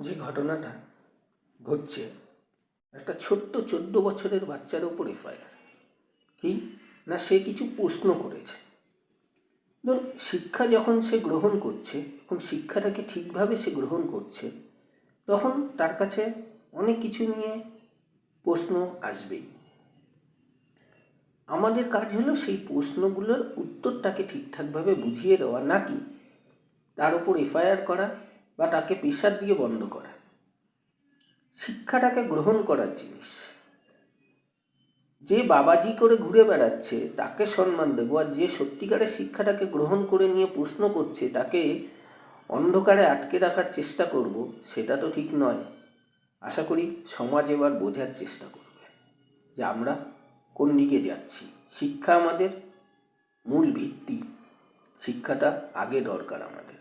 যে ঘটনাটা ঘটছে, একটা ছোট্ট চোদ্দ বছরের বাচ্চার ওপর এফআইআর কি? না, সে কিছু প্রশ্ন করেছে। ধরুন, শিক্ষা যখন সে গ্রহণ করছে, এবং শিক্ষাটাকে ঠিকভাবে সে গ্রহণ করছে, তখন তার কাছে অনেক কিছু নিয়ে প্রশ্ন আসবেই। আমাদের কাজ হলো সেই প্রশ্নগুলোর উত্তরটাকে ঠিকঠাকভাবে বুঝিয়ে দেওয়া, নাকি তার উপর এফআইআর করা বা তাকে প্রেশার দিয়ে বন্ধ করা। শিক্ষাটাকে গ্রহণ করার জিনিস। যে বাবাজি করে ঘুরে বেড়াচ্ছে, তাকে সম্মান দেবো। আর যে সত্যিকারের শিক্ষাটাকে গ্রহণ করে নিয়ে প্রশ্ন করছে, তাকে অন্ধকারে আটকে রাখার চেষ্টা করব, সেটা তো ঠিক নয়। আশা করি সমাজ এবার বোঝার চেষ্টা করবে যে আমরা কোন দিকে যাচ্ছি। শিক্ষা আমাদের মূল ভিত্তি। শিক্ষাটা আগে দরকার আমাদের।